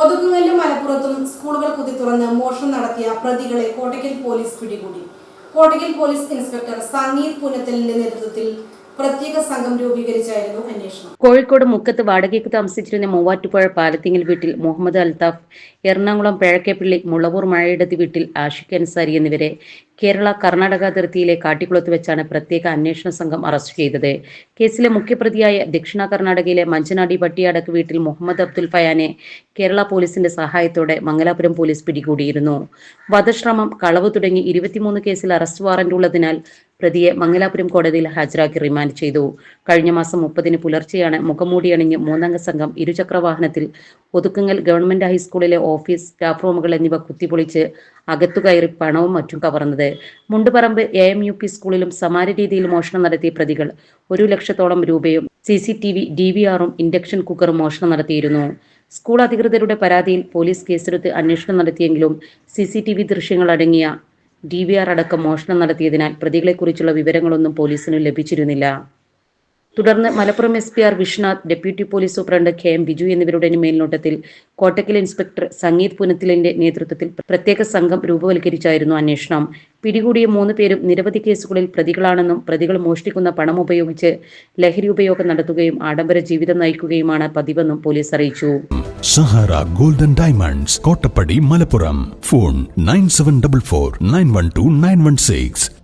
ഒതുക്കുങ്ങലും മലപ്പുറത്തും സ്കൂളുകൾ കുത്തി തുറന്ന് മോഷണം നടത്തിയ പ്രതികളെ കോട്ടയ്ക്കൽ പോലീസ് പിടികൂടി. കോട്ടയ്ക്കൽ പോലീസ് ഇൻസ്പെക്ടർ സംഗീത് പുനത്തലിന്റെ നേതൃത്വത്തിൽ പ്രത്യേക സംഘം രൂപീകരിച്ചായിരുന്നു അന്വേഷണം. കോഴിക്കോട് മുക്കത്ത് വാടകയ്ക്ക് താമസിച്ചിരുന്ന മൂവാറ്റുപുഴ പാലത്തിങ്ങൽ വീട്ടിൽ മുഹമ്മദ് അൽതാഫ് എറണാകുളം പിഴക്കേപ്പള്ളി മുളവൂർ മഴയിടത്ത് വീട്ടിൽ ആഷിഖ് അൻസാരി എന്നിവരെ കേരള കർണാടക അതിർത്തിയിലെ കാട്ടിക്കുളത്ത് വെച്ചാണ് പ്രത്യേക അന്വേഷണ സംഘം അറസ്റ്റ് ചെയ്തത്. കേസിലെ മുഖ്യപ്രതിയായ ദക്ഷിണ കർണാടകയിലെ മഞ്ചനാടി പട്ടിയാടക്ക് വീട്ടിൽ മുഹമ്മദ് അബ്ദുൽ ഫയാനെ കേരള പോലീസിന്റെ സഹായത്തോടെ മംഗലാപുരം പോലീസ് പിടികൂടിയിരുന്നു. വധശ്രമം കളവ് തുടങ്ങി ഇരുപത്തിമൂന്ന് കേസിൽ അറസ്റ്റ് വാറന്റ് ഉള്ളതിനാൽ പ്രതിയെ മംഗലാപുരം കോടതിയിൽ ഹാജരാക്കി റിമാൻഡ് ചെയ്തു. കഴിഞ്ഞ മാസം മുപ്പതിന് പുലർച്ചെയാണ് മുഖംമൂടി അണിഞ്ഞ് മൂന്നംഗ സംഘം ഇരുചക്ര വാഹനത്തിൽ ഒതുക്കുങ്ങൽ ഗവൺമെന്റ് ഹൈസ്കൂളിലെ ഓഫീസ് സ്റ്റാഫ് റൂമുകൾ എന്നിവ കുത്തിപ്പൊളിച്ച് അകത്തു കയറി പണവും മറ്റും കവർന്നത്. Mundupparamba A M U P സ്കൂളിലും സമാന രീതിയിൽ മോഷണം നടത്തിയ പ്രതികൾ ഒരു ലക്ഷത്തോളം രൂപയും C C T V D V ആറും ഇൻഡക്ഷൻ കുക്കറും മോഷണം നടത്തിയിരുന്നു. സ്കൂൾ അധികൃതരുടെ പരാതിയിൽ പോലീസ് കേസെടുത്ത് അന്വേഷണം നടത്തിയെങ്കിലും സി സി ടി വി ദൃശ്യങ്ങൾ അടങ്ങിയ ഡി വി ആർ അടക്കം മോഷണം നടത്തിയതിനാൽ പ്രതികളെക്കുറിച്ചുള്ള വിവരങ്ങളൊന്നും പോലീസിന് ലഭിച്ചിരുന്നില്ല. തുടർന്ന് Malappuram S P R Viswanath deputy police superintendent K M Biju എന്നിവരുടെ മേൽനോട്ടത്തിൽ കോട്ടക്കൽ ഇൻസ്പെക്ടർ സംഗീത് പുനത്തിലിന്റെ നേതൃത്വത്തിൽ പ്രത്യേക സംഘം രൂപവൽക്കരിച്ചായിരുന്നു അന്വേഷണം. പിടികൂടിയ മൂന്ന് പേരും നിരവധി കേസുകളിൽ പ്രതികളാണെന്നും പ്രതികൾ മോഷ്ടിക്കുന്ന പണം ഉപയോഗിച്ച് ലഹരി ഉപയോഗം നടത്തുകയും ആഡംബര ജീവിതം നയിക്കുകയുമാണ് പതിവെന്നും പോലീസ് അറിയിച്ചു. Sahara golden diamonds Kottappadi Malappuram. Phone nine seven double four nine one two nine one six.